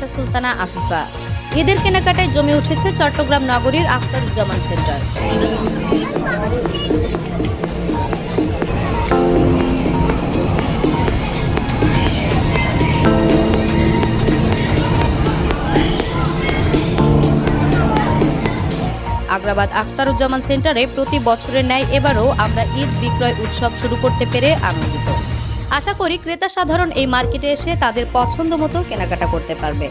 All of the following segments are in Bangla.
আয়শা সুলতানা আফিফা। ঈদের কেনাকাটায় জমে উঠেছে চট্টগ্রাম নগরীর আখতারুজ্জামান সেন্টার। আগ্রাবাদ আখতারুজ্জামান সেন্টারে প্রতি বছরের ন্যায় এবারও আমরা ঈদ বিক্রয় উৎসব শুরু করতে পেরে আনন্দিত। আশা করি ক্রেতা সাধারণ এই মার্কেটে এসে তাদের পছন্দ মতো কেনাকাটা করতে পারবে।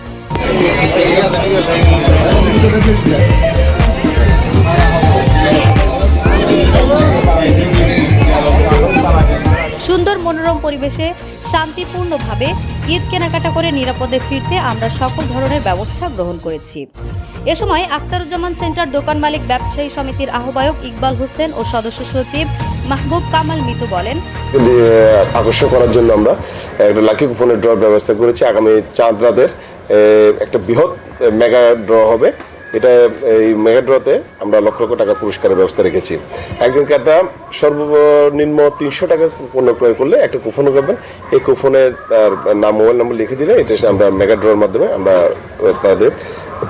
সুন্দর মনোরম পরিবেশে শান্তিপূর্ণভাবে ঈদ কেনাকাটা করে নিরাপদে ফিরতে আমরা সকল ধরনের ব্যবস্থা গ্রহণ করেছি। এ সময় আখতারুজ্জামান সেন্টার দোকান মালিক ব্যবসায়ী সমিতির আহ্বায়ক ইকবাল হোসেন ও সদস্য সচিব মাহবুব কামাল মিতু বলেন আকর্ষণ করার জন্য আমরা একটা লাকি কুপনের ড্র ব্যবস্থা করেছি। আগামী চাঁদ রাতের একটা বৃহৎ মেগা ড্র হবে। এটা এই মেগা ড্রতে আমরা লক্ষ লক্ষ টাকা পুরস্কারের ব্যবস্থা রেখেছি। একজন ক্রেতা সর্বনিম্ন তিনশো টাকার পণ্য ক্রয় করলে একটা কুপন পাবেন। এই কুপনে তার নাম, মোবাইল নম্বর লিখে দিলে এটা আমরা মেগা ড্রর মাধ্যমে আমরা তাদের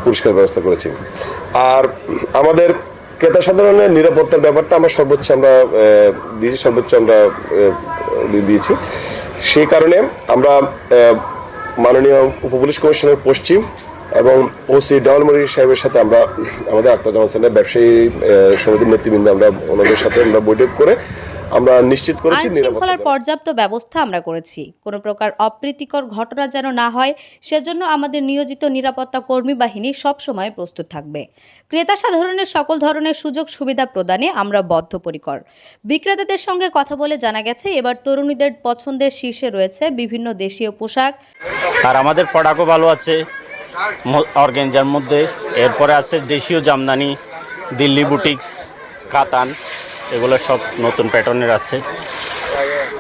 পুরস্কার ব্যবস্থা করেছি। আর আমাদের ক্রেতা সাধারণের নিরাপত্তার ব্যাপারটা আমরা সর্বোচ্চ আমরা দিয়েছি, সর্বোচ্চ আমরা দিয়েছি। সেই কারণে আমরা মাননীয় উপপুলিশ কমিশনার পশ্চিম এবং ওসি ডাউলমরি সাহেবের সাথে আমরা আমাদের আত্মজামান সেন্টার ব্যবসায়ী সমিতির নেতৃবৃন্দ আমরা ওনাদের সাথে আমরা বৈঠক করে আমরা নিশ্চিত করেছি আইন নিরাপত্তা শৃঙ্খলার পর্যাপ্ত ব্যবস্থা আমরা করেছি। কোনো প্রকার অপ্রীতিকর ঘটনা যেন না হয় সেজন্য আমাদের নিয়োজিত নিরাপত্তা কর্মী বাহিনী সবসময় প্রস্তুত থাকবে। ক্রেতা সাধারণের সকল ধরনের সুযোগ সুবিধা প্রদানে আমরা বদ্ধপরিকর। বিক্রেতাদের সঙ্গে কথা বলে জানা গেছে এবার তরুণীদের পছন্দের শীর্ষে রয়েছে বিভিন্ন দেশীয় পোশাক। আর আমাদের প্রোডাক্টও ভালো আছে। অর্গেঞ্জার মধ্যে। এরপরে আছে দেশীয় জামদানি দিল্লি বুটিক্স কাতান এগুলো সব নতুন প্যাটার্নের আছে।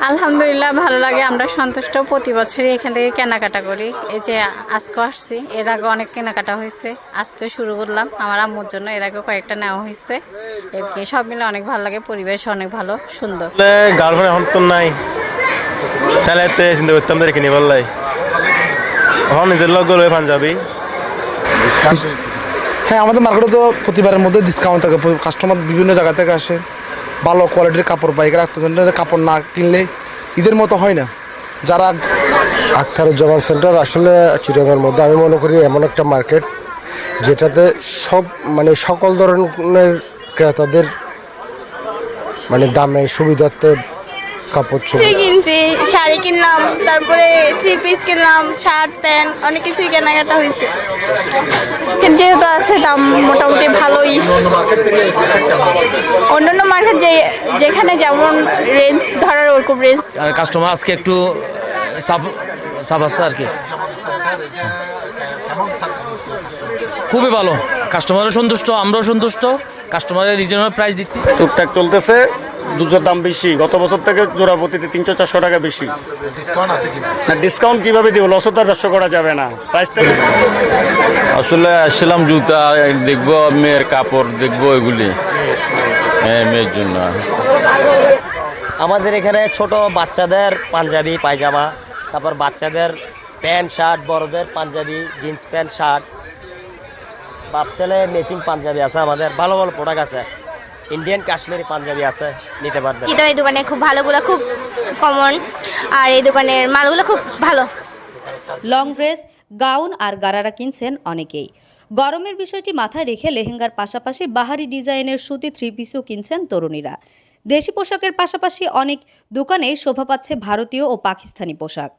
আলহামদুলিল্লাহ ভালো লাগে। আমরা সন্তুষ্ট প্রতি বছরই এখান থেকে কেনাকাটা করি। এই যে আজকে আসছি এর আগে অনেক কেনাকাটা হয়েছে। আজকে শুরু করলাম। আমার আম্মুর জন্য এর আগে কয়েকটা নেওয়া হয়েছে। এর কি সব মিলে অনেক ভালো লাগে পরিবেশ অনেক ভালো সুন্দর। গার্লফ্রেন্ড এখন তো নাই। তাহলে চিন্তা করতাম তো রেখে নিয়ে এখন নিজের লোক গেলে পাঞ্জাবি। হ্যাঁ আমাদের মার্কেটে তো প্রতিবারের মধ্যে ডিসকাউন্ট থাকে। কাস্টমার বিভিন্ন জায়গা থেকে আসে। ভালো কোয়ালিটির কাপড় পাই রাখতে কাপড় না কিনলে ঈদের মতো হয় না। যারা আখতারুজ্জামান সেন্টার আসলে চিটাগাংয়ের মধ্যে। আমি মনে করি এমন একটা মার্কেট যেটাতে সব মানে সকল ধরনের ক্রেতাদের মানে দামে সুবিধার্থে কাপড় চোপড়। কিনছি শাড়ি কিনলাম তারপরে থ্রি পিস কিনলাম শার্ট প্যান্ট অনেক কিছুই কেনাকাটা হয়েছে। যেহেতু আছে দাম মোটামুটি ভালোই। অন্যান্য মার্কেট যে যেখানে যেমন রেঞ্জ ধরার ওরকম রেঞ্জ আর কাস্টমার আজকে একটু সাফ সাফ আসছে আর কি। খুবই ভালো। কাস্টমারও সন্তুষ্ট আমরাও সন্তুষ্ট। কাস্টমারের রিজনেবল প্রাইস দিচ্ছি। টুকটাক চলতেছে। দুশোর দাম বেশি। গত বছর থেকে জোড়া প্রতিতে তিনশো চারশো টাকা বেশি। না ডিসকাউন্ট কীভাবে দিব? লসও তো আর ব্যবসা করা যাবে না। প্রাইসটা আসলে আসছিলাম জুতা দেখব মেয়ের কাপড় দেখব এগুলি। হ্যাঁ মেয়ের জন্য। আমাদের এখানে ছোট বাচ্চাদের পাঞ্জাবি পায়জামা তারপর বাচ্চাদের প্যান্ট শার্ট বড়দের পাঞ্জাবি জিন্স প্যান্ট শার্ট। বাপ ছেলে ম্যাচিং পাঞ্জাবি আছে আমাদের ভালো ভালো প্রোডাক্ট আছে। ইন্ডিয়ান কাশ্মীরি পাঞ্জাবি আছে নিতে পারবেন। চিটা এই দোকানে খুব ভালোগুলো খুব কমন আর এই দোকানের মালগুলো খুব ভালো। লং ড্রেস গাউন আর গারারা কিনছেন অনেকেই। গরমের বিষয়টি মাথায় রেখে লেহেঙ্গার পাশাপাশি বাহারি ডিজাইনের সুতি থ্রি পিসও কিনছেন তরুণীরা। দেশি পোশাকের পাশাপাশি অনেক দোকানেই শোভা পাচ্ছে ভারতীয় ও পাকিস্তানি পোশাক।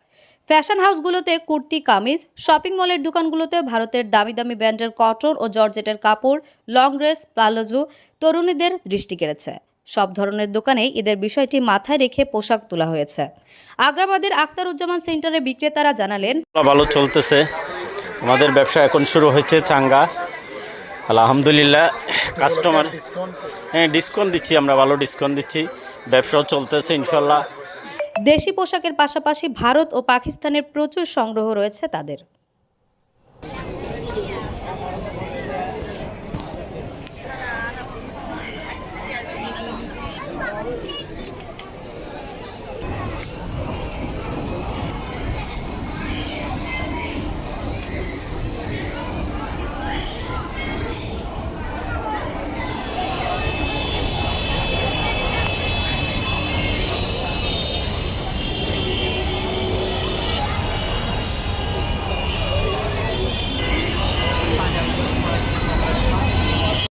ফ্যাশন হাউসগুলোতে কুর্তি কামিজ শপিং মলের দোকানগুলোতে ভারতের দামি দামি ব্র্যান্ডের কটন ও জর্জেটের কাপড় লং ড্রেস প্লাজো তরুণীদের দৃষ্টি কেড়েছে। সব ধরনের দোকানে এদের বিষয়টি মাথায় রেখে পোশাক তোলা হয়েছে। আগ্রাবাদের আখতারুজ্জামান সেন্টারে বিক্রেতারা জানালেন ভালো চলতেছে। আমাদের ব্যবসা এখন শুরু হয়েছে চাঙ্গা। আলহামদুলিল্লাহ কাস্টমার হ্যাঁ ডিসকাউন্ট দিচ্ছি আমরা ভালো ডিসকাউন্ট দিচ্ছি। ব্যবসাও চলতেছে ইনশাল্লাহ। দেশি পোশাকের পাশাপাশি ভারত ও পাকিস্তানের প্রচুর সংগ্রহ রয়েছে তাদের।